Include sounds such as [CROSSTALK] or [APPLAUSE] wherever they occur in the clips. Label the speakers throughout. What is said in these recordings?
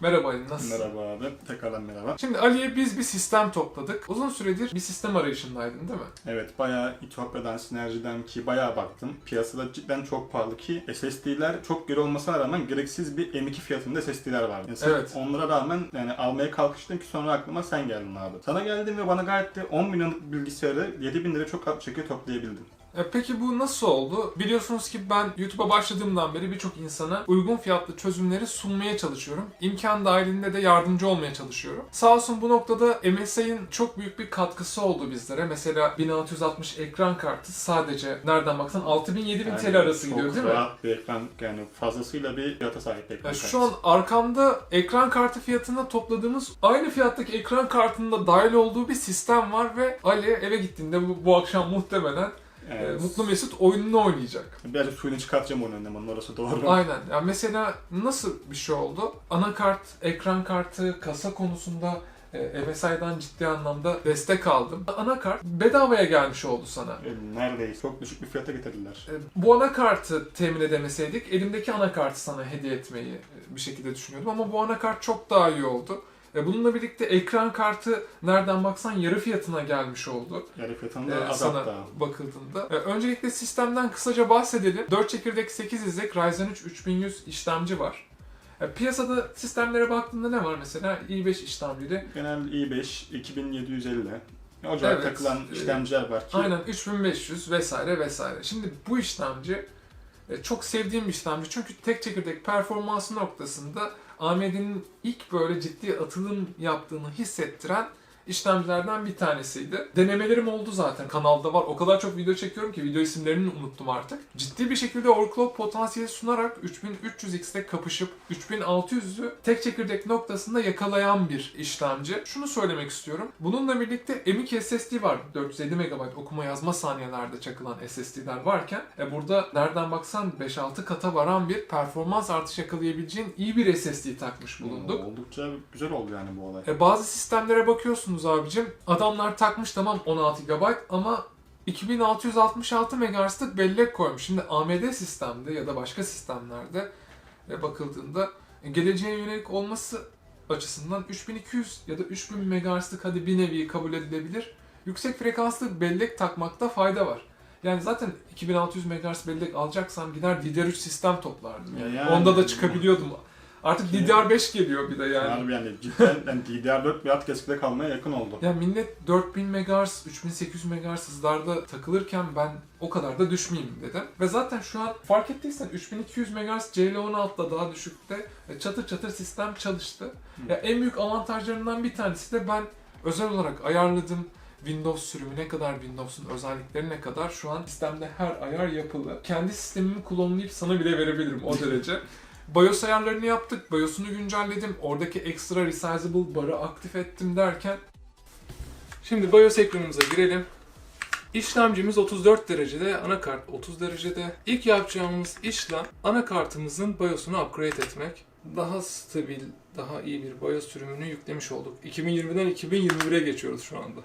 Speaker 1: Merhaba Ali, nasılsın?
Speaker 2: Merhaba abi. Tekrardan merhaba.
Speaker 1: Şimdi Ali'ye biz bir sistem topladık. Uzun süredir bir sistem arayışındaydın değil mi?
Speaker 2: Evet bayağı İtopya'dan, Sinerji'den ki bayağı baktım. Piyasada cidden çok pahalı ki SSD'ler çok geri olmasına rağmen gereksiz bir M2 fiyatında SSD'ler var. Yani
Speaker 1: Evet.
Speaker 2: Onlara rağmen yani almaya kalkıştım ki sonra aklıma sen geldin abi. Sana geldim ve bana gayet de 10 milyonluk bilgisayarı 7000 lira çok şekilde toplayabildim.
Speaker 1: E, peki bu nasıl oldu? Biliyorsunuz ki ben YouTube'a başladığımdan beri birçok insana uygun fiyatlı çözümleri sunmaya çalışıyorum. İmkan dahilinde de yardımcı olmaya çalışıyorum. Sağ olsun bu noktada MSI'ın çok büyük bir katkısı oldu bizlere. Mesela 1660 ekran kartı sadece nereden baksan 6000-7000 TL arası
Speaker 2: çok
Speaker 1: gidiyor değil mi?
Speaker 2: rahat bir ekran yani fazlasıyla bir fiyata sahip ekran
Speaker 1: Ya
Speaker 2: kartı.
Speaker 1: şu an arkamda ekran kartı fiyatına topladığımız aynı fiyattaki ekran kartında dahil olduğu bir sistem var ve Ali eve gittiğinde bu, bu akşam muhtemelen
Speaker 2: Evet.
Speaker 1: Mutlu Mesut oyununu oynayacak.
Speaker 2: Birazcık suyunu çıkartacağım onun önünden, onun orası doğru.
Speaker 1: Aynen. Ya mesela nasıl bir şey oldu? Anakart, ekran kartı, kasa konusunda e, MSI'dan ciddi anlamda destek aldım. Anakart bedavaya gelmiş oldu sana.
Speaker 2: E, Neredeyse. Çok düşük bir fiyata getirdiler.
Speaker 1: E, Bu anakartı temin edemeseydik elimdeki anakartı sana hediye etmeyi e, bir şekilde düşünüyordum ama bu anakart çok daha iyi oldu. E, Bununla birlikte ekran kartı nereden baksan yarı fiyatına gelmiş oldu.
Speaker 2: Yarı fiyatında
Speaker 1: e,
Speaker 2: azalt
Speaker 1: sana
Speaker 2: daha.
Speaker 1: bakıldığında. E, öncelikle sistemden kısaca bahsedelim. 4 çekirdek 8 izlek Ryzen 3 3100 işlemci var. E, piyasada sistemlere baktığında ne var mesela? i5 işlemcili.
Speaker 2: Genel i5 2750. Ocağa
Speaker 1: Evet,
Speaker 2: takılan
Speaker 1: e,
Speaker 2: işlemciler var ki
Speaker 1: Aynen 3500 vesaire vesaire. Şimdi bu işlemci e, çok sevdiğim bir işlemci çünkü tek çekirdek performansı noktasında AMD'nin ilk böyle ciddi atılım yaptığını hissettiren işlemcilerden bir tanesiydi. Denemelerim oldu zaten. Kanalda var. O kadar çok video çekiyorum ki video isimlerini unuttum artık. Ciddi bir şekilde overclock potansiyeli sunarak 3300X'te kapışıp 3600'ü tek çekirdek noktasında yakalayan bir işlemci. Şunu söylemek istiyorum. Bununla birlikte M.2 SSD var. 450 MB okuma yazma saniyelerde çakılan SSD'ler varken e burada nereden baksan 5-6 kata varan bir performans artışı yakalayabileceğin iyi bir SSD takmış bulunduk.
Speaker 2: Oldukça güzel oldu yani bu olay.
Speaker 1: E, bazı sistemlere bakıyorsunuz abicim. Adamlar takmış tamam 16 GB ama 2666 MHz'lık bellek koymuş. Şimdi AMD sistemde ya da başka sistemlerde e, bakıldığında e, geleceğe yönelik olması açısından 3200 ya da 3000 MHz'lık hadi bir nevi kabul edilebilir. Yüksek frekanslı bellek takmakta fayda var. Yani zaten 2600 MHz bellek alacaksam gider DDR3 sistem toplardım. Yani.
Speaker 2: Ya yani.
Speaker 1: Onda da çıkabiliyordum. Artık
Speaker 2: Şimdi-
Speaker 1: DDR5 geliyor bir de yani.
Speaker 2: Yani, yani cidden yani DDR4 bir at eskide kalmaya yakın oldu.
Speaker 1: Ya millet 4000 MHz, 3800 MHz hızlarda takılırken ben o kadar da düşmeyeyim dedim. Ve zaten şu an fark ettiysen 3200 MHz CL16'da daha düşükte e, çatır çatır sistem çalıştı. Ya en büyük avantajlarından bir tanesi de ben özel olarak ayarladım. Windows sürümü ne kadar, Windows'un özellikleri ne kadar şu an sistemde her ayar yapılı. Kendi sistemimi klonlayıp sana bile verebilirim o derece. [LAUGHS] BIOS ayarlarını yaptık, BIOS'unu güncelledim. Oradaki extra resizable barı aktif ettim derken Şimdi BIOS ekranımıza girelim. İşlemcimiz 34 derecede, anakart 30 derecede. İlk yapacağımız işlem anakartımızın BIOS'unu upgrade etmek. Daha stabil, daha iyi bir BIOS sürümünü yüklemiş olduk. 2020'den 2021'e geçiyoruz şu anda.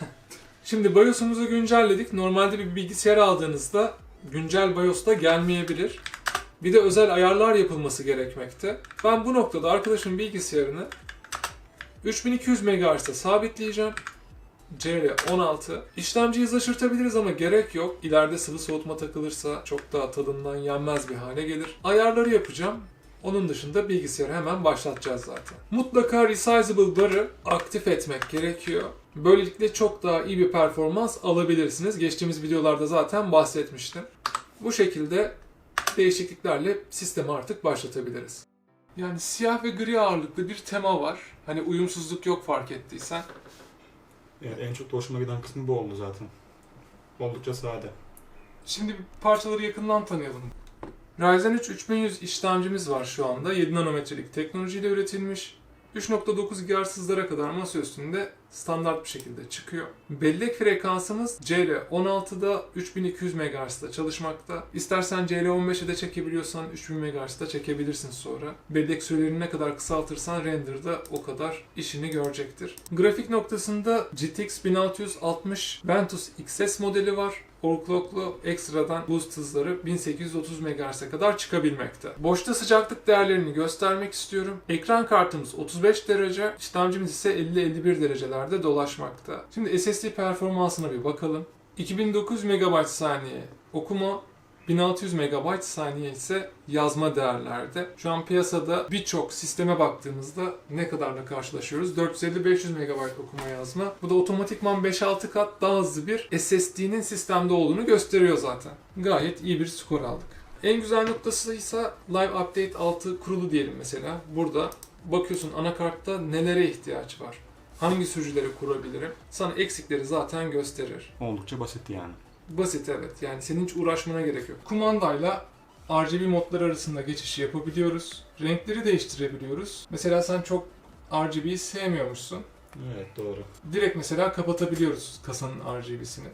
Speaker 1: [LAUGHS] Şimdi BIOS'umuzu güncelledik. Normalde bir bilgisayar aldığınızda güncel BIOS da gelmeyebilir. Bir de özel ayarlar yapılması gerekmekte. Ben bu noktada arkadaşın bilgisayarını 3200 MHz'e sabitleyeceğim. CR16. İşlemci hızlaşırtabiliriz ama gerek yok. İleride sıvı soğutma takılırsa çok daha tadından yenmez bir hale gelir. Ayarları yapacağım. Onun dışında bilgisayarı hemen başlatacağız zaten. Mutlaka resizable barı aktif etmek gerekiyor. Böylelikle çok daha iyi bir performans alabilirsiniz. Geçtiğimiz videolarda zaten bahsetmiştim. Bu şekilde değişikliklerle sistemi artık başlatabiliriz. Yani siyah ve gri ağırlıklı bir tema var. Hani uyumsuzluk yok fark ettiysen.
Speaker 2: Evet, en çok da hoşuma giden kısmı bu oldu zaten. Oldukça sade.
Speaker 1: Şimdi parçaları yakından tanıyalım. Ryzen 3 3100 işlemcimiz var şu anda. 7 nanometrelik teknolojiyle üretilmiş. 3.9 GHz hızlara kadar masa üstünde standart bir şekilde çıkıyor. Bellek frekansımız CL16'da 3200 MHz'da çalışmakta. İstersen CL15'e de çekebiliyorsan 3000 MHz'da çekebilirsin sonra. Bellek sürelerini ne kadar kısaltırsan render'da o kadar işini görecektir. Grafik noktasında GTX 1660 Ventus XS modeli var. Overclocklu ekstradan boost hızları 1830 MHz'e kadar çıkabilmekte. Boşta sıcaklık değerlerini göstermek istiyorum. Ekran kartımız 35 derece, işlemcimiz ise 50-51 derecelerde dolaşmakta. Şimdi SSD performansına bir bakalım. 2009 MB saniye okuma, 1600 MB saniye ise yazma değerlerde. Şu an piyasada birçok sisteme baktığımızda ne kadarla karşılaşıyoruz? 450-500 MB okuma yazma. Bu da otomatikman 5-6 kat daha hızlı bir SSD'nin sistemde olduğunu gösteriyor zaten. Gayet iyi bir skor aldık. En güzel noktası ise Live Update 6 kurulu diyelim mesela. Burada bakıyorsun anakartta nelere ihtiyaç var. Hangi sürücüleri kurabilirim? Sana eksikleri zaten gösterir.
Speaker 2: Oldukça basit yani.
Speaker 1: Basit evet. Yani senin hiç uğraşmana gerek yok. Kumandayla RGB modlar arasında geçiş yapabiliyoruz. Renkleri değiştirebiliyoruz. Mesela sen çok RGB'yi sevmiyormuşsun.
Speaker 2: Evet doğru.
Speaker 1: Direkt mesela kapatabiliyoruz kasanın RGB'sini.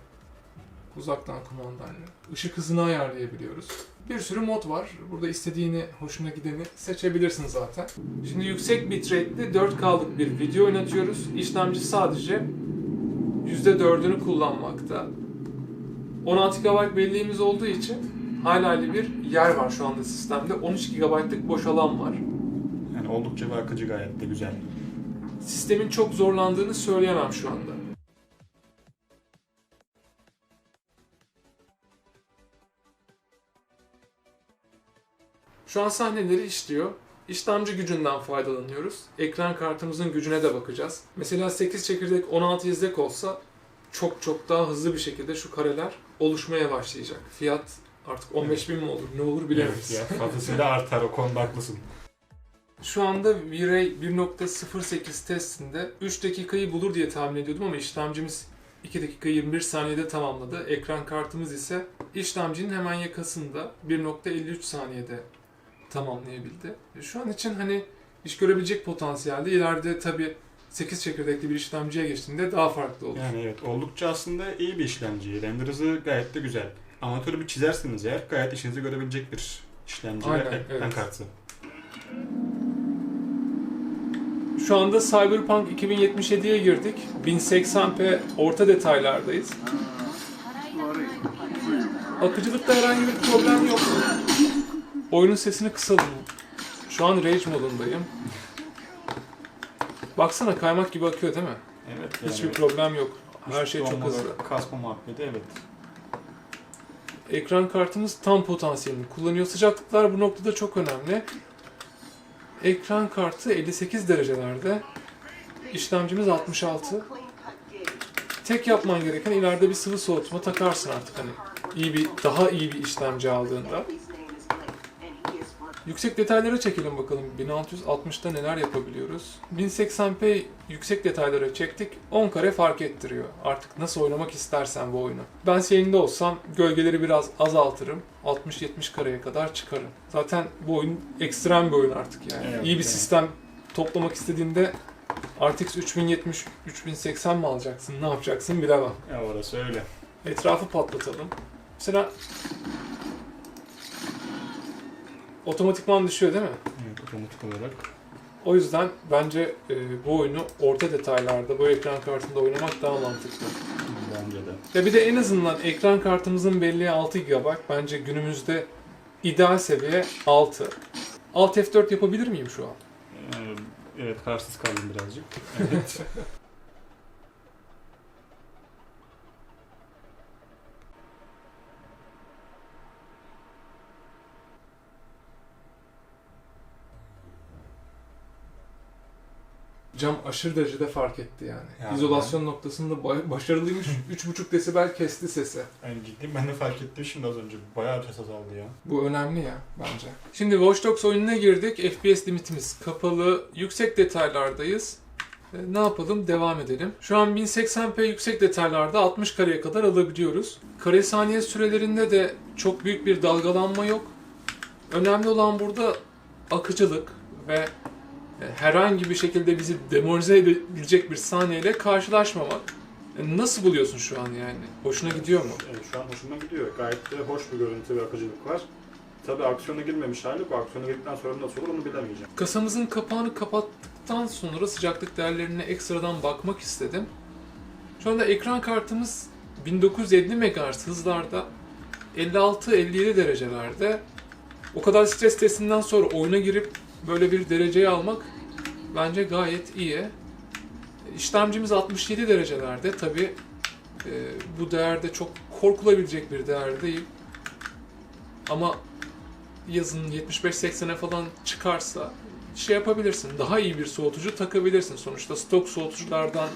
Speaker 1: Uzaktan kumandayla. Işık hızını ayarlayabiliyoruz. Bir sürü mod var. Burada istediğini, hoşuna gideni seçebilirsin zaten. Şimdi yüksek bitrate'li 4K'lık bir video oynatıyoruz. İşlemci sadece %4'ünü kullanmakta. 16 GB belleğimiz olduğu için hala bir yer var şu anda sistemde. 13 GB'lık boş alan var.
Speaker 2: Yani oldukça bir akıcı gayet de güzel.
Speaker 1: Sistemin çok zorlandığını söyleyemem şu anda. Şu an sahneleri işliyor. İşlemci gücünden faydalanıyoruz. Ekran kartımızın gücüne de bakacağız. Mesela 8 çekirdek 16 izlek olsa çok çok daha hızlı bir şekilde şu kareler oluşmaya başlayacak. Fiyat artık 15 bin mi olur ne olur bilemeyiz.
Speaker 2: Evet ya fazlasıyla artar o konuda haklısın.
Speaker 1: Şu anda V-Ray 1.08 testinde 3 dakikayı bulur diye tahmin ediyordum ama işlemcimiz 2 dakika 21 saniyede tamamladı. Ekran kartımız ise işlemcinin hemen yakasında 1.53 saniyede tamamlayabildi. Şu an için hani iş görebilecek potansiyelde ileride tabi 8 çekirdekli bir işlemciye geçtiğinde daha farklı olur.
Speaker 2: Yani evet oldukça aslında iyi bir işlemci. Render hızı gayet de güzel. Amatör bir çizerseniz eğer gayet işinizi görebilecek bir işlemci
Speaker 1: Aynen,
Speaker 2: ve ekran
Speaker 1: evet.
Speaker 2: kartı.
Speaker 1: Şu anda Cyberpunk 2077'ye girdik. 1080p orta detaylardayız. Akıcılıkta herhangi bir problem yok. Oyunun sesini kısalım. Şu an Rage modundayım. Baksana kaymak gibi akıyor değil mi?
Speaker 2: Evet.
Speaker 1: Hiçbir problem yok. Her şey çok hızlı.
Speaker 2: Kasma muhabbeti evet.
Speaker 1: Ekran kartımız tam potansiyelini kullanıyor. Sıcaklıklar bu noktada çok önemli. Ekran kartı 58 derecelerde. İşlemcimiz 66. Tek yapman gereken ileride bir sıvı soğutma takarsın artık hani iyi bir daha iyi bir işlemci aldığında. Yüksek detaylara çekelim bakalım. 1660'da neler yapabiliyoruz? 1080p yüksek detaylara çektik. 10 kare fark ettiriyor. Artık nasıl oynamak istersen bu oyunu. Ben senin de olsam gölgeleri biraz azaltırım. 60-70 kareye kadar çıkarım. Zaten bu oyun ekstrem bir oyun artık yani.
Speaker 2: Evet,
Speaker 1: İyi bir
Speaker 2: evet.
Speaker 1: sistem toplamak istediğinde RTX 3070, 3080 mi alacaksın, ne yapacaksın bilemem.
Speaker 2: Ya orası öyle.
Speaker 1: Etrafı patlatalım. Mesela otomatikman düşüyor değil mi?
Speaker 2: Evet otomatik olarak.
Speaker 1: O yüzden bence e, bu oyunu orta detaylarda bu ekran kartında oynamak daha mantıklı.
Speaker 2: Bence de.
Speaker 1: Ya bir de en azından ekran kartımızın belleği 6 GB. Bence günümüzde ideal seviye 6. Alt F4 yapabilir miyim şu an?
Speaker 2: Ee, evet kararsız kaldım birazcık. Evet. [LAUGHS]
Speaker 1: Cam aşırı derecede fark etti yani.
Speaker 2: Yani
Speaker 1: İzolasyon noktasında ba- başarılıymış. [LAUGHS] 3.5 desibel kesti sesi.
Speaker 2: yani ciddi ben de fark ettim şimdi az önce. Bayağı bir ses azaldı ya.
Speaker 1: Bu önemli ya bence. Şimdi Watch Dogs oyununa girdik. FPS limitimiz kapalı. Yüksek detaylardayız. E, Ne yapalım? Devam edelim. Şu an 1080p yüksek detaylarda 60 kareye kadar alabiliyoruz. Kare saniye sürelerinde de çok büyük bir dalgalanma yok. Önemli olan burada akıcılık ve herhangi bir şekilde bizi demoralize edebilecek bir saniyeyle karşılaşmamak. E, Nasıl buluyorsun şu an yani? Hoşuna gidiyor mu?
Speaker 2: Evet, şu an hoşuma gidiyor. Gayet de hoş bir görüntü ve akıcılık var. Tabii aksiyona girmemiş hali bu. Aksiyona girdikten sonra nasıl olur onu bilemeyeceğim.
Speaker 1: Kasamızın kapağını kapattıktan sonra sıcaklık değerlerine ekstradan bakmak istedim. Şu anda ekran kartımız 1950 MHz hızlarda 56-57 derecelerde o kadar stres testinden sonra oyuna girip böyle bir dereceyi almak bence gayet iyi. İşlemcimiz 67 derecelerde. Tabi bu değerde çok korkulabilecek bir değer değil. Ama yazın 75-80'e falan çıkarsa şey yapabilirsin. Daha iyi bir soğutucu takabilirsin. Sonuçta stok soğutuculardan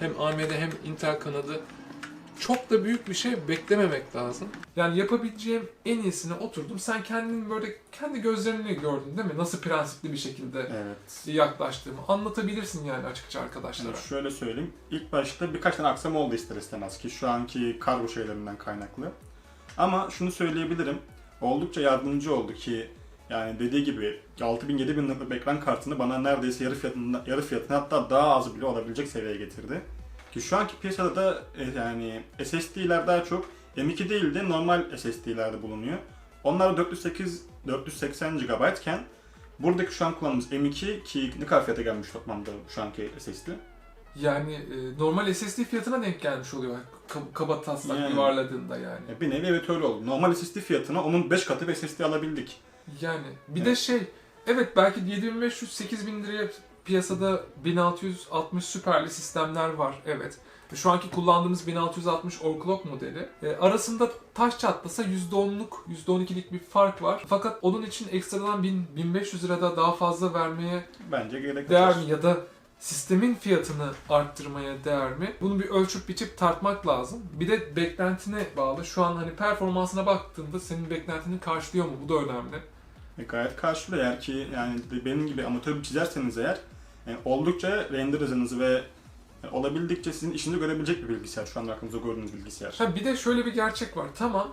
Speaker 1: hem AMD hem Intel kanadı çok da büyük bir şey beklememek lazım. Yani yapabileceğim en iyisine oturdum. Sen kendin böyle kendi gözlerinle gördün değil mi? Nasıl prensipli bir şekilde
Speaker 2: Evet.
Speaker 1: yaklaştığımı anlatabilirsin yani açıkça arkadaşlara.
Speaker 2: Yani şöyle söyleyeyim. İlk başta birkaç tane aksama oldu ister istemez ki şu anki kargo şeylerinden kaynaklı. Ama şunu söyleyebilirim. Oldukça yardımcı oldu ki yani dediği gibi 6000-7000 liralık ekran kartını bana neredeyse yarı fiyatına, yarı fiyatına hatta daha az bile olabilecek seviyeye getirdi. Şu anki piyasada da e, yani SSD'ler daha çok M2 değil de normal SSD'lerde bulunuyor. Onlar 408 480 GB iken buradaki şu an kullandığımız M2 ki ne kadar fiyata gelmiş toplamda şu anki SSD?
Speaker 1: Yani e, normal SSD fiyatına denk gelmiş oluyor. Ka- kaba taslak
Speaker 2: Yani.
Speaker 1: yuvarladığında yani.
Speaker 2: E, Bir nevi evet öyle oldu. Normal SSD fiyatına onun 5 katı bir SSD alabildik.
Speaker 1: Yani bir de şey evet belki 7500-8000 liraya piyasada 1660 süperli sistemler var evet. Şu anki kullandığımız 1660 overclock modeli. E, arasında taş çatlasa %10'luk, %12'lik bir fark var. Fakat onun için ekstradan 1000, 1500 lirada daha fazla vermeye
Speaker 2: Bence gerek
Speaker 1: değer mi ya da sistemin fiyatını arttırmaya değer mi? Bunu bir ölçüp biçip tartmak lazım. Bir de beklentine bağlı. Şu an hani performansına baktığında senin beklentini karşılıyor mu? Bu da önemli.
Speaker 2: E, gayet karşılıyor eğer ki yani benim gibi amatör bir çizerseniz eğer oldukça render hızınızı ve olabildikçe sizin işinizi görebilecek bir bilgisayar şu anda aklınızda gördüğünüz bilgisayar.
Speaker 1: Ha bir de şöyle bir gerçek var. Tamam.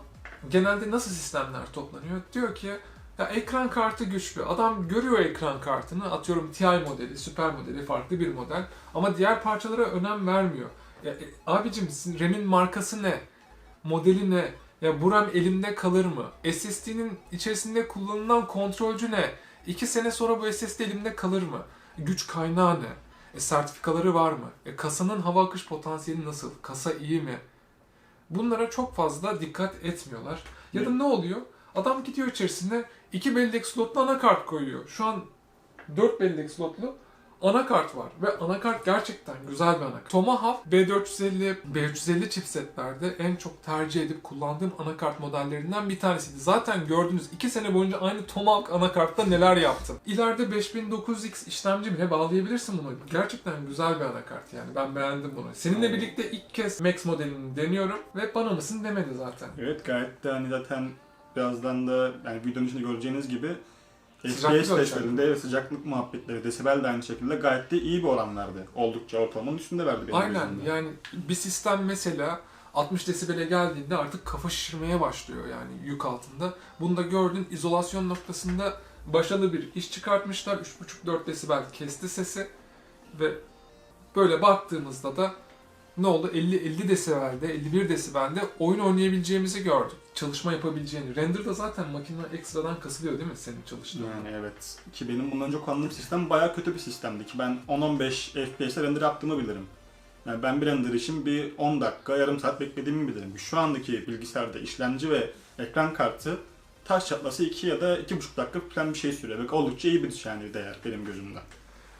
Speaker 1: Genelde nasıl sistemler toplanıyor? Diyor ki ya ekran kartı güçlü. Adam görüyor ekran kartını. Atıyorum TI modeli, süper modeli, farklı bir model. Ama diğer parçalara önem vermiyor. Ya, e, abicim RAM'in markası ne? Modeli ne? Ya bu RAM elimde kalır mı? SSD'nin içerisinde kullanılan kontrolcü ne? İki sene sonra bu SSD elimde kalır mı? Güç kaynağı ne? E, sertifikaları var mı? E, kasanın hava akış potansiyeli nasıl? Kasa iyi mi? Bunlara çok fazla dikkat etmiyorlar. Ya da ne oluyor? Adam gidiyor içerisine iki bellek slotlu anakart koyuyor. Şu an 4 bellek slotlu anakart var ve anakart gerçekten güzel bir anakart. Tomahawk B450, B350 chipsetlerde en çok tercih edip kullandığım anakart modellerinden bir tanesiydi. Zaten gördüğünüz 2 sene boyunca aynı Tomahawk anakartta neler yaptım. İleride 5900X işlemci bile bağlayabilirsin bunu. Gerçekten güzel bir anakart yani. Ben beğendim bunu. Seninle birlikte ilk kez Max modelini deniyorum ve bana mısın demedi zaten.
Speaker 2: Evet gayet de hani zaten birazdan da yani videonun içinde göreceğiniz gibi
Speaker 1: Sıcaklık
Speaker 2: FPS testlerinde ve sıcaklık muhabbetleri, desibel de aynı şekilde gayet de iyi bir oranlardı. Oldukça ortalamanın üstünde verdi benim
Speaker 1: Aynen
Speaker 2: gözümde.
Speaker 1: yani bir sistem mesela 60 desibele geldiğinde artık kafa şişirmeye başlıyor yani yük altında. Bunu da gördün izolasyon noktasında başarılı bir iş çıkartmışlar. 3.5-4 desibel kesti sesi ve böyle baktığımızda da ne oldu? 50 50 desibelde, 51 desibelde oyun oynayabileceğimizi gördük. Çalışma yapabileceğini. Render'da zaten makine ekstradan kasılıyor değil mi senin çalıştığın?
Speaker 2: Yani evet. Ki benim bundan önce kullandığım sistem bayağı kötü bir sistemdi ki ben 10-15 FPS'e render yaptığımı bilirim. Yani ben bir render için bir 10 dakika, yarım saat beklediğimi bilirim. Şu andaki bilgisayarda işlemci ve ekran kartı taş çatlası 2 ya da 2,5 dakika falan bir şey sürüyor. Ve oldukça iyi bir yani değer benim gözümde.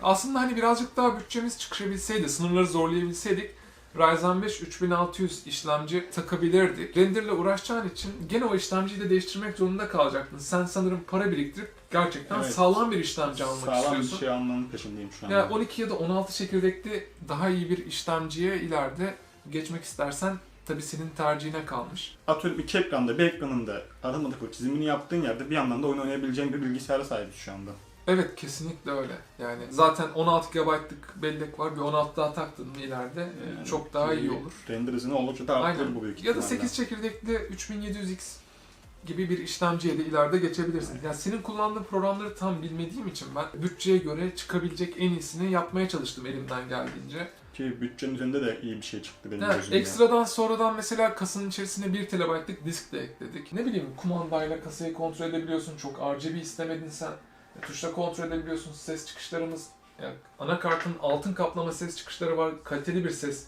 Speaker 1: Aslında hani birazcık daha bütçemiz çıkabilseydi, sınırları zorlayabilseydik Ryzen 5 3600 işlemci takabilirdik. Renderle uğraşacağın için gene o işlemciyi de değiştirmek zorunda kalacaktın. Sen sanırım para biriktirip gerçekten
Speaker 2: Evet.
Speaker 1: sağlam bir işlemci almak
Speaker 2: Sağlam
Speaker 1: istiyorsun.
Speaker 2: bir şey almanın peşindeyim şu anda.
Speaker 1: Yani 12 ya da 16 çekirdekli daha iyi bir işlemciye ileride geçmek istersen tabii senin tercihine kalmış.
Speaker 2: Atıyorum iki ekranda, bir ekranında aramadık çizimini yaptığın yerde bir yandan da oyun oynayabileceğin bir bilgisayara sahibiz şu anda.
Speaker 1: Evet kesinlikle öyle. Yani zaten 16 GB'lık bellek var. Bir 16 daha taktın mı ileride e,
Speaker 2: Yani
Speaker 1: çok daha iyi olur.
Speaker 2: Render hızını oldukça da arttırır bu büyük
Speaker 1: Ya da
Speaker 2: ihtimalle.
Speaker 1: 8 çekirdekli 3700X gibi bir işlemciye de ileride geçebilirsin. Yani senin kullandığın programları tam bilmediğim için ben bütçeye göre çıkabilecek en iyisini yapmaya çalıştım elimden geldiğince.
Speaker 2: Ki bütçenin üzerinde de iyi bir şey çıktı benim
Speaker 1: Ha,
Speaker 2: gözümde.
Speaker 1: ekstradan sonradan mesela kasanın içerisine 1 TB'lık disk de ekledik. Ne bileyim kumandayla kasayı kontrol edebiliyorsun. Çok RGB istemedin sen. Tuşla kontrol edebiliyorsun. Ses çıkışlarımız yani anakartın altın kaplama ses çıkışları var. Kaliteli bir ses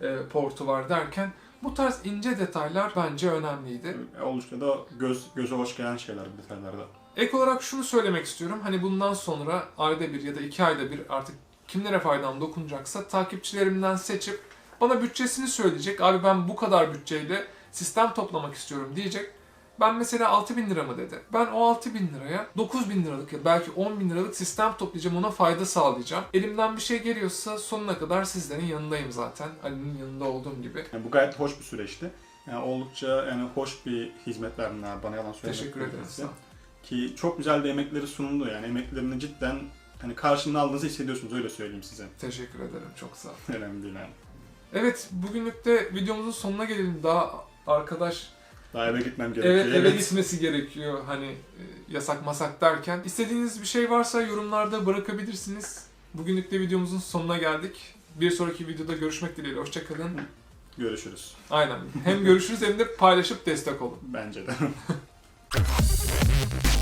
Speaker 1: e, portu var derken Bu tarz ince detaylar bence önemliydi.
Speaker 2: E, Oldukça da göz göze hoş gelen şeyler bu detaylarda.
Speaker 1: Ek olarak şunu söylemek istiyorum. Hani bundan sonra ayda bir ya da iki ayda bir artık kimlere faydam dokunacaksa takipçilerimden seçip bana bütçesini söyleyecek. Abi ben bu kadar bütçeyle sistem toplamak istiyorum diyecek. Ben mesela 6000 lira mı dedi. Ben o 6000 liraya 9000 liralık ya belki 10 bin liralık sistem toplayacağım ona fayda sağlayacağım. Elimden bir şey geliyorsa sonuna kadar sizlerin yanındayım zaten. Ali'nin yanında olduğum gibi.
Speaker 2: Yani bu gayet hoş bir süreçti. Yani oldukça yani hoş bir hizmet verdiler bana yalan söylemek
Speaker 1: Teşekkür ederim. ol.
Speaker 2: Ki çok güzel de emekleri sunuldu yani emeklerini cidden hani karşılığını aldığınızı hissediyorsunuz öyle söyleyeyim size.
Speaker 1: Teşekkür ederim. Çok sağ ol.
Speaker 2: Önemli değil yani.
Speaker 1: Evet bugünlük de videomuzun sonuna gelelim. Daha arkadaş
Speaker 2: Daha eve gitmem gerekiyor.
Speaker 1: eve
Speaker 2: evet.
Speaker 1: gitmesi gerekiyor hani e, yasak masak derken. İstediğiniz bir şey varsa yorumlarda bırakabilirsiniz. Bugünlük de videomuzun sonuna geldik. Bir sonraki videoda görüşmek dileğiyle. Hoşçakalın.
Speaker 2: Görüşürüz.
Speaker 1: Aynen. Hem görüşürüz hem de paylaşıp destek olun.
Speaker 2: Bence de. [LAUGHS]